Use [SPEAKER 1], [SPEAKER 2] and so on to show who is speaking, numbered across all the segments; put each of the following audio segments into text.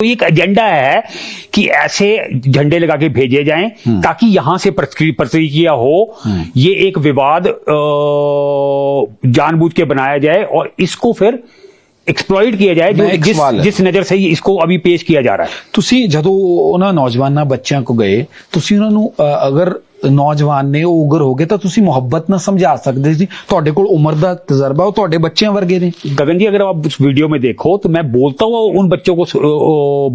[SPEAKER 1] तो एक एजेंडा है कि ऐसे झंडे लगा के भेजे जाएं ताकि यहां से प्रति- प्रतिक्रिया हो ये एक विवाद अ, जानबूझ के बनाया जाए और इसको फिर एक्सप्लॉइट किया जाए जो
[SPEAKER 2] मैं एक
[SPEAKER 1] जिस,
[SPEAKER 2] सवाल है।
[SPEAKER 1] जिस नजर से ये इसको अभी पेश किया जा रहा है
[SPEAKER 2] ਤੁਸੀਂ ਜਦੋਂ ਉਹਨਾਂ ਨੌਜਵਾਨਾਂ ਬੱਚਿਆਂ ਕੋ ਗਏ ਤੁਸੀਂ ਉਹਨਾਂ ਨੂੰ ਅ, ਅਗਰ ਨੌਜਵਾਨ ਨੇ ਉਹ ਉਗਰ ਹੋ ਗਏ ਤਾਂ ਤੁਸੀਂ ਮੁਹੱਬਤ ਨਾਲ ਸਮਝਾ ਸਕਦੇ ਸੀ ਤੁਹਾਡੇ ਕੋਲ ਉਮਰ ਦਾ ਤਜਰਬਾ ਉਹ ਤੁਹਾਡੇ ਬੱਚਿਆਂ ਵਰਗੇ ਨੇ
[SPEAKER 1] गगन जी अगर आप उस वीडियो में देखो तो मैं बोलता हुआ उन बच्चों को सु- अ,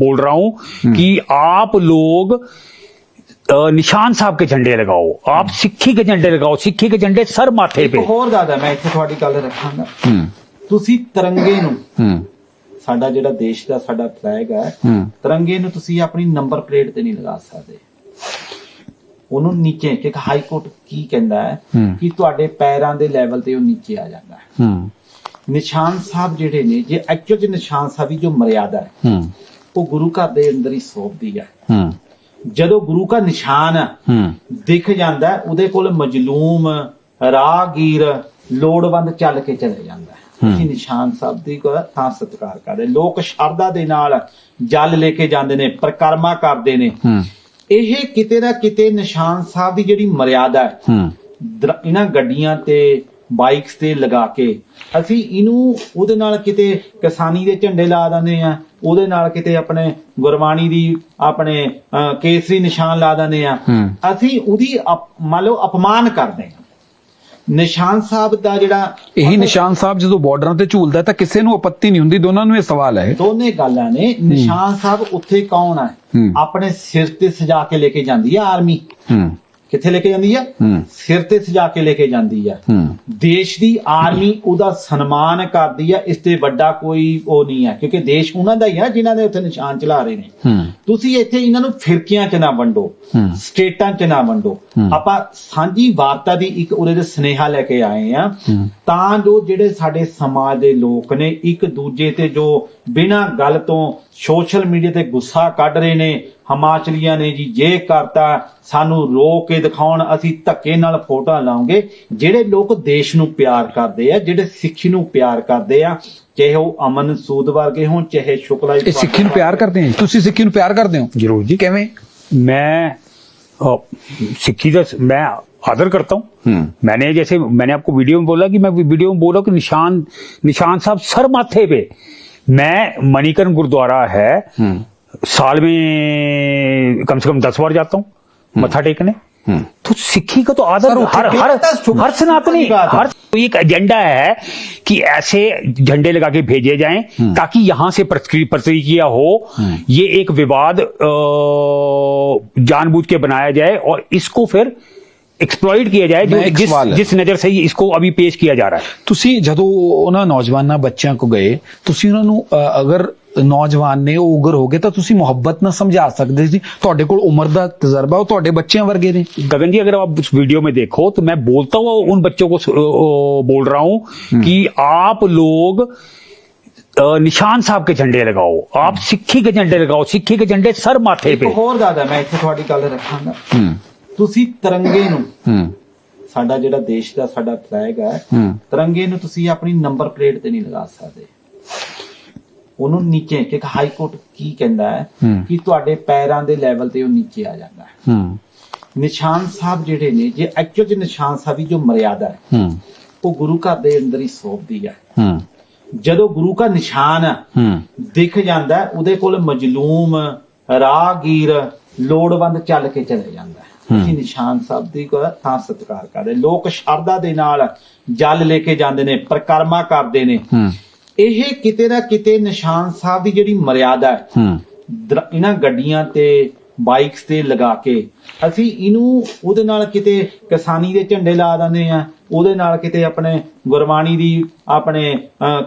[SPEAKER 1] बोल रहा हूं कि आप लोग अ, निशान साहब के झंडे लगाओ आप सिक्खी के झंडे लगाओ सिक्खी के झंडे सर माथे
[SPEAKER 3] ਇੱਕ
[SPEAKER 1] पे
[SPEAKER 3] ਹੋਰ ਦਾਦਾ ਮੈਂ ਇੱਥੇ ਤੁਹਾਡੀ ਗੱਲ ਰੱਖਾਂਗਾ
[SPEAKER 2] ਹੂੰ
[SPEAKER 3] ਤੁਸੀਂ ਤਿਰੰਗੇ ਨੂੰ
[SPEAKER 2] ਹੂੰ
[SPEAKER 3] ਸਾਡਾ ਜਿਹੜਾ ਦੇਸ਼ ਦਾ ਸਾਡਾ ਫਲੈਗ ਹੈ
[SPEAKER 2] ਹੂੰ
[SPEAKER 3] ਤਿਰੰਗੇ ਨੂੰ ਤੁਸੀਂ ਆਪਣੀ ਨੰਬਰ ਪਲੇਟ ਤੇ ਨਹੀਂ ਲਗਾ ਸਕਦੇ ਉਹਨੂੰ ਨੀਚੇ ਕਿ ਹਾਈ ਕੋਰਟ ਕੀ ਕਹਿੰਦਾ ਹੈ। ਕਿ ਤੁਹਾਡੇ ਪੈਰਾਂ ਦੇ ਲੈਵਲ ਤੇ ਉਹ ਨੀਚੇ ਆ ਜਾਂਦਾ ਹੈ।
[SPEAKER 2] ਹੂੰ।
[SPEAKER 3] ਨਿਸ਼ਾਨ ਸਾਹਿਬ ਜਿਹੜੇ ਨੇ ਜੇ ਐਕਚੁਅਲ ਚ ਨਿਸ਼ਾਨ ਸਾਹਿਬ ਦੀ ਜੋ ਮਰਿਆਦਾ ਹੈ
[SPEAKER 2] ਹੂੰ।
[SPEAKER 3] ਉਹ ਗੁਰੂ ਘਰ ਦੇ ਅੰਦਰ ਹੀ ਸੋਭਦੀ ਹੈ।
[SPEAKER 2] ਹੂੰ।
[SPEAKER 3] ਜਦੋਂ ਗੁਰੂ ਦਾ ਨਿਸ਼ਾਨ
[SPEAKER 2] ਹੂੰ।
[SPEAKER 3] ਦਿਖ ਜਾਂਦਾ ਉਹਦੇ ਕੋਲ ਮਜਲੂਮ ਰਾਗੀਰ ਲੋੜਵੰਦ ਚੱਲ ਕੇ ਚਲੇ ਜਾਂਦਾ ਅਸੀਂ ਨਿਸ਼ਾਨ ਸਾਹਿਬ ਦੀ ਕੋ ਤਾਂ ਸਤਿਕਾਰ ਕਰਦੇ ਲੋਕ ਸ਼ਰਧਾ ਦੇ ਨਾਲ ਜਲ ਲੈ ਕੇ ਜਾਂਦੇ ਨੇ ਪ੍ਰਕਰਮਾ ਕਰਦੇ ਨੇ।
[SPEAKER 2] ਹੂੰ।
[SPEAKER 3] ਇਹ ਕਿਤੇ ਨਾ ਕਿਤੇ ਨਿਸ਼ਾਨ ਸਾਹਿਬ ਦੀ ਜਿਹੜੀ ਮਰਿਆਦਾ ਹੈ
[SPEAKER 2] ਹੂੰ।
[SPEAKER 3] ਇਹਨਾਂ ਗੱਡੀਆਂ ਤੇ ਬਾਈਕਸ ਤੇ ਲਗਾ ਕੇ ਅਸੀਂ ਇਹਨੂੰ ਉਹਦੇ ਨਾਲ ਕਿਤੇ ਕਿਸਾਨੀ ਦੇ ਝੰਡੇ ਲਾ ਦਿੰਦੇ ਆ ਉਹਦੇ ਨਾਲ ਕਿਤੇ ਆਪਣੇ ਗੁਰਬਾਣੀ ਦੀ ਆਪਣੇ ਕੇਸਰੀ ਨਿਸ਼ਾਨ ਲਾ ਦਿੰਦੇ ਆ। ਅਸੀਂ ਉਹਦੀ ਮੰਨ ਲਓ ਅਪਮਾਨ ਕਰਦੇ ਆ ਨਿਸ਼ਾਨ ਸਾਹਿਬ ਦਾ ਜਿਹੜਾ
[SPEAKER 2] ਇਹੀ ਨਿਸ਼ਾਨ ਸਾਹਿਬ ਜਦੋਂ ਬਾਰਡਰਾਂ ਤੇ ਝੂਲਦਾ ਤਾਂ ਕਿਸੇ ਨੂੰ ਆਪੱਤੀ ਨਹੀਂ ਹੁੰਦੀ ਦੋਨਾਂ ਨੂੰ ਇਹ ਸਵਾਲ ਹੈ।
[SPEAKER 3] ਦੋਨੇ ਗੱਲਾਂ ਨੇ। ਨਿਸ਼ਾਨ ਸਾਹਿਬ ਉੱਥੇ ਕੌਣ ਹੈ?
[SPEAKER 2] ਹੂੰ।
[SPEAKER 3] ਆਪਣੇ ਸਿਰ ਤੇ ਸਜਾ ਕੇ ਲੈ ਕੇ ਜਾਂਦੀ ਹੈ ਆਰਮੀ। ਕਿੱਥੇ ਲੈ ਕੇ ਜਾਂਦੀ ਹੈ। ਸਿਰ ਤੇ ਸਜਾ ਕੇ ਲੈ ਕੇ ਜਾਂਦੀ ਹੈ। ਦੇਸ਼ ਦੀ ਆਰਮੀ ਉਹਦਾ ਸਨਮਾਨ ਕਰਦੀ ਹੈ ਇਸ ਤੇ ਵੱਡਾ ਕੋਈ ਉਹ ਨਹੀਂ ਹੈ ਕਿਉਂਕਿ ਦੇਸ਼ ਉਹਨਾਂ ਦਾ ਹੀ ਹੈ ਜਿਨ੍ਹਾਂ ਦੇ ਉੱਥੇ ਨਿਸ਼ਾਨ ਚਲਾ ਰਹੇ ਨੇ। ਤੁਸੀਂ ਇੱਥੇ ਇਹਨਾਂ ਨੂੰ ਫਿਰਕੀਆਂ 'ਚ ਨਾ ਵੰਡੋ। ਸਟੇਟਾਂ 'ਚ ਨਾ ਵੰਡੋ। ਆਪਾਂ ਸਾਂਝੀ ਵਾਰਤਾ ਦੀ ਇੱਕ ਉਹਦੇ ਦੇ ਸਨੇਹਾ ਲੈ ਕੇ ਆਏ ਆ। ਤਾਂ ਜੋ ਜਿਹੜੇ ਸਾਡੇ ਸਮਾਜ ਦੇ ਲੋਕ ਨੇ ਇੱਕ ਦੂਜੇ ਤੇ ਜੋ ਬਿਨਾਂ ਗੱਲ ਤੋਂ ਸੋਸ਼ਲ ਮੀਡੀਆ ਤੇ ਗੁੱਸਾ ਕੱਢ ਰਹੇ ਨੇ ਹਿਮਾਚਲੀਆਂ ਨੇ ਜੀ ਜੇ ਕਰਤਾ ਸਾਨੂੰ ਰੋਕ ਕੇ ਦਿਖਾਉਣ ਅਸੀਂ ਧੱਕੇ ਨਾਲ ਫੋਟੋਆਂ ਲਾਉਂਗੇ ਜਿਹੜੇ ਲੋਕ ਦੇਸ਼ ਨੂੰ ਪਿਆਰ ਕਰਦੇ ਆ ਜਿਹੜੇ ਸਿੱਖੀ ਨੂੰ ਪਿਆਰ ਕਰਦੇ ਆ ਚਾਹੇ ਉਹ ਅਮਨ ਸੂਦ ਵਰਗੇ ਹੋਣ ਚਾਹੇ ਸ਼ੁਕਲਾ
[SPEAKER 2] ਇਹ ਸਿੱਖੀ ਨੂੰ ਪਿਆਰ ਕਰਦੇ ਹੋ ਤੁਸੀਂ ਸਿੱਖੀ ਨੂੰ ਪਿਆਰ ਕਰਦੇ ਹੋ
[SPEAKER 1] जरूर जी
[SPEAKER 2] ਕਿਵੇਂ
[SPEAKER 1] मैं अ, सिक्खी का मैं आदर करता हूं
[SPEAKER 2] हम्म।
[SPEAKER 1] मैंने जैसे मैंने आपको वीडियो में बोला कि मैं वीडियो में बोला कि निशान निशान साहब सर माथे पे मैं मणिकर्ण गुरुद्वारा है
[SPEAKER 2] हम्म।
[SPEAKER 1] साल में कम से कम दस बार जाता हूँ मत्था टेकने
[SPEAKER 2] हम्म।
[SPEAKER 1] तो सिक्खी का तो आदर हर हर हर सनातनी। हर तो एक एजेंडा है कि ऐसे झंडे लगा के भेजे जाएँ ताकि यहाँ से प्रतिक्रिया हो ये एक विवाद जानबूझ के बनाया जाए और इसको फिर एक्सप्लॉइट किया जाए जो
[SPEAKER 2] मैं एक
[SPEAKER 1] जिस,
[SPEAKER 2] सवाल है।
[SPEAKER 1] जिस नजर से ये इसको अभी पेश किया जा रहा है
[SPEAKER 2] ਤੁਸੀਂ ਜਦੋਂ ਉਹਨਾਂ ਨੌਜਵਾਨਾਂ ਬੱਚਿਆਂ ਕੋ ਗਏ ਤੁਸੀਂ ਉਹਨਾਂ ਨੂੰ ਅ, ਅਗਰ ਨੌਜਵਾਨ ਨੇ ਉਹ ਉਗਰ ਹੋ ਗਏ ਤਾਂ ਤੁਸੀਂ ਮੁਹੱਬਤ ਨਾਲ ਸਮਝਾ ਸਕਦੇ ਸੀ ਤੁਹਾਡੇ ਕੋਲ ਉਮਰ ਦਾ ਤਜਰਬਾ ਉਹ ਤੁਹਾਡੇ ਬੱਚਿਆਂ ਵਰਗੇ ਨੇ
[SPEAKER 1] गगन जी अगर आप उस वीडियो में देखो तो मैं बोलता हुआ उन बच्चों को सु- अ, बोल रहा हूं कि आप लोग अ, निशान साहब के झंडे लगाओ आप सिक्खी के झंडे लगाओ सिक्खी के झंडे सर माथे
[SPEAKER 3] ਇੱਕ
[SPEAKER 1] पे
[SPEAKER 3] ਹੋਰ ਦਾਦਾ ਮੈਂ ਇੱਥੇ ਤੁਹਾਡੀ ਗੱਲ ਰੱਖਾਂਗਾ
[SPEAKER 2] ਹੂੰ
[SPEAKER 3] ਤੁਸੀਂ ਤਿਰੰਗੇ ਨੂੰ।
[SPEAKER 2] ਹੂੰ।
[SPEAKER 3] ਸਾਡਾ ਜਿਹੜਾ ਦੇਸ਼ ਦਾ ਸਾਡਾ ਫਲੈਗ ਹੈ
[SPEAKER 2] ਹੂੰ।
[SPEAKER 3] ਤਿਰੰਗੇ ਨੂੰ ਤੁਸੀਂ ਆਪਣੀ ਨੰਬਰ ਪਲੇਟ ਤੇ ਨਹੀਂ ਲਗਾ ਸਕਦੇ। ਉਹਨੂੰ ਨੀਚੇ ਕਿ ਹਾਈ ਕੋਰਟ ਕੀ ਕਹਿੰਦਾ ਹੈ। ਕਿ ਤੁਹਾਡੇ ਪੈਰਾਂ ਦੇ ਲੈਵਲ ਤੇ ਉਹ ਨੀਚੇ ਆ ਜਾਂਦਾ ਹੈ।
[SPEAKER 2] ਹੂੰ।
[SPEAKER 3] ਨਿਸ਼ਾਨ ਸਾਹਿਬ ਜਿਹੜੇ ਨੇ ਜੇ ਐਕਚੁਅਲ ਚ ਨਿਸ਼ਾਨ ਸਾਹਿਬ ਦੀ ਜੋ ਮਰਿਆਦਾ ਹੈ
[SPEAKER 2] ਹੂੰ।
[SPEAKER 3] ਉਹ ਗੁਰੂ ਘਰ ਦੇ ਅੰਦਰ ਹੀ ਸੋਭਦੀ ਹੈ।
[SPEAKER 2] ਹੂੰ।
[SPEAKER 3] ਜਦੋਂ ਗੁਰੂ ਦਾ ਨਿਸ਼ਾਨ ਦਿਖ ਜਾਂਦਾ ਉਹਦੇ ਕੋਲ ਮਜਲੂਮ ਰਾਗੀਰ ਲੋੜਵੰਦ ਚੱਲ ਕੇ ਚਲੇ ਜਾਂਦਾ ਅਸੀਂ ਨਿਸ਼ਾਨ ਸਾਹਿਬ ਦੀ ਕੋ ਤਾਂ ਸਤਿਕਾਰ ਕਰਦੇ ਲੋਕ ਸ਼ਰਧਾ ਦੇ ਨਾਲ ਜਲ ਲੈ ਕੇ ਜਾਂਦੇ ਨੇ ਪ੍ਰਕਰਮਾ ਕਰਦੇ ਨੇ। ਇਹ ਕਿਤੇ ਨਾ ਕਿਤੇ ਨਿਸ਼ਾਨ ਸਾਹਿਬ ਦੀ ਜਿਹੜੀ ਮਰਿਆਦਾ ਹੈ ਇਹਨਾਂ ਗੱਡੀਆਂ ਤੇ ਬਾਈਕਸ ਤੇ ਲਗਾ ਕੇ ਅਸੀਂ ਇਹਨੂੰ ਉਹਦੇ ਨਾਲ ਕਿਤੇ ਕਿਸਾਨੀ ਦੇ ਝੰਡੇ ਲਾ ਦਿੰਦੇ ਆ ਉਹਦੇ ਨਾਲ ਕਿਤੇ ਆਪਣੇ ਗੁਰਬਾਣੀ ਦੀ ਆਪਣੇ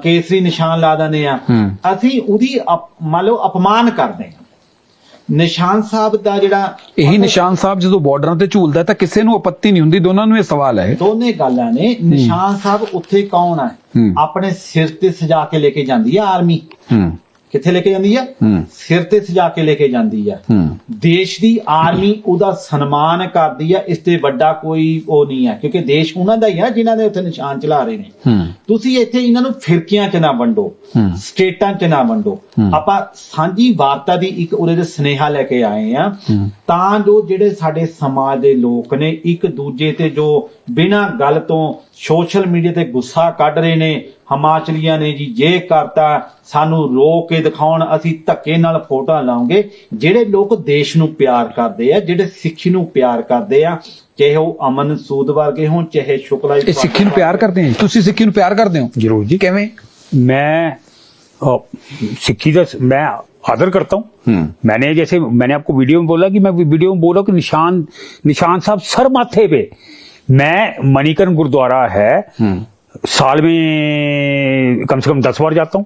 [SPEAKER 3] ਕੇਸਰੀ ਨਿਸ਼ਾਨ ਲਾ ਦਿੰਦੇ ਆ। ਅਸੀਂ ਉਹਦੀ ਮੰਨ ਲਓ ਅਪਮਾਨ ਕਰਦੇ ਆ ਨਿਸ਼ਾਨ ਸਾਹਿਬ ਦਾ ਜਿਹੜਾ
[SPEAKER 2] ਇਹੀ ਨਿਸ਼ਾਨ ਸਾਹਿਬ ਜਦੋਂ ਬਾਰਡਰਾਂ ਤੇ ਝੂਲਦਾ ਤਾਂ ਕਿਸੇ ਨੂੰ ਆਪੱਤੀ ਨਹੀਂ ਹੁੰਦੀ ਦੋਨਾਂ ਨੂੰ ਇਹ ਸਵਾਲ ਹੈ।
[SPEAKER 3] ਦੋਨੇ ਗੱਲਾਂ ਨੇ। ਨਿਸ਼ਾਨ ਸਾਹਿਬ ਉੱਥੇ ਕੌਣ ਹੈ। ਆਪਣੇ ਸਿਰ ਤੇ ਸਜਾ ਕੇ ਲੈ ਕੇ ਜਾਂਦੀ ਹੈ ਆਰਮੀ। ਕਿੱਥੇ ਲੈ ਕੇ ਜਾਂਦੀ ਆ। ਸਿਰ ਤੇ ਸਜਾ ਕੇ ਲੈ ਕੇ ਜਾਂਦੀ ਆ ਦੇਸ਼ ਦੀ ਆਰਮੀ ਉਹਦਾ ਸਨਮਾਨ ਕਰਦੀ ਆ ਇਸ ਤੇ ਵੱਡਾ ਕੋਈ ਉਹ ਨਹੀਂ ਹੈ ਕਿਉਂਕਿ ਦੇਸ਼ ਉਹਨਾਂ ਦਾ ਹੀ ਆ ਜਿਨ੍ਹਾਂ ਦੇ ਉੱਥੇ ਨਿਸ਼ਾਨ ਚਲਾ ਰਹੇ ਨੇ ਤੁਸੀਂ ਇੱਥੇ ਇਹਨਾਂ ਨੂੰ ਫਿਰਕੀਆਂ 'ਚ ਨਾ ਵੰਡੋ। ਸਟੇਟਾਂ 'ਚ ਨਾ ਵੰਡੋ। ਆਪਾਂ ਸਾਂਝੀ ਵਾਰਤਾ ਦੀ ਇੱਕ ਉਹਦੇ ਦੇ ਸੁਨੇਹਾ ਲੈ ਕੇ ਆਏ ਆ। ਤਾਂ ਜੋ ਜਿਹੜੇ ਸਾਡੇ ਸਮਾਜ ਦੇ ਲੋਕ ਨੇ ਇੱਕ ਦੂਜੇ ਤੇ ਜੋ ਬਿਨਾਂ ਗੱਲ ਤੋਂ ਸੋਸ਼ਲ ਮੀਡੀਆ ਤੇ ਗੁੱਸਾ ਕੱਢ ਰਹੇ ਨੇ ਹਿਮਾਚਲੀਆਂ ਨੇ ਜੀ ਜੇ ਕਰਤਾ ਸਾਨੂੰ ਰੋ ਕੇ ਦਿਖਾਉਣ ਅਸੀਂ ਧੱਕੇ ਨਾਲ ਫੋਟੋਆਂ ਲਾਉਂਗੇ ਜਿਹੜੇ ਲੋਕ ਦੇਸ਼ ਨੂੰ ਪਿਆਰ ਕਰਦੇ ਆ ਜਿਹੜੇ ਸਿੱਖੀ ਨੂੰ ਪਿਆਰ ਕਰਦੇ ਆ ਚਾਹੇ ਉਹ ਅਮਨ ਸੂਦ ਵਰਗੇ ਹੋਣ ਚਾਹੇ ਸ਼ੁਕਲਾ
[SPEAKER 2] ਇਹ ਸਿੱਖੀ ਨੂੰ ਪਿਆਰ ਕਰਦੇ ਹੋ ਤੁਸੀਂ ਸਿੱਖੀ ਨੂੰ ਪਿਆਰ ਕਰਦੇ ਹੋ
[SPEAKER 1] जरूर जी
[SPEAKER 2] ਕਿਵੇਂ
[SPEAKER 1] मैं अ, सिक्की का मैं आदर करता हूँ
[SPEAKER 2] हम्म।
[SPEAKER 1] मैंने जैसे मैंने आपको वीडियो में बोला कि मैं वीडियो में बोला कि निशान निशान साहब सर माथे पे मैं मणिकरण गुरुद्वारा है
[SPEAKER 2] हम्म।
[SPEAKER 1] साल में कम से कम दस बार जाता हूँ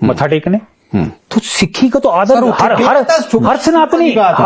[SPEAKER 1] मत्था टेकने
[SPEAKER 2] हम्म।
[SPEAKER 1] तो सिक्खी का तो आदर
[SPEAKER 2] सर, वो
[SPEAKER 1] हर
[SPEAKER 3] कितने
[SPEAKER 1] हर
[SPEAKER 3] दस छुप-
[SPEAKER 1] हर सनातनी
[SPEAKER 3] की बात है।
[SPEAKER 1] हर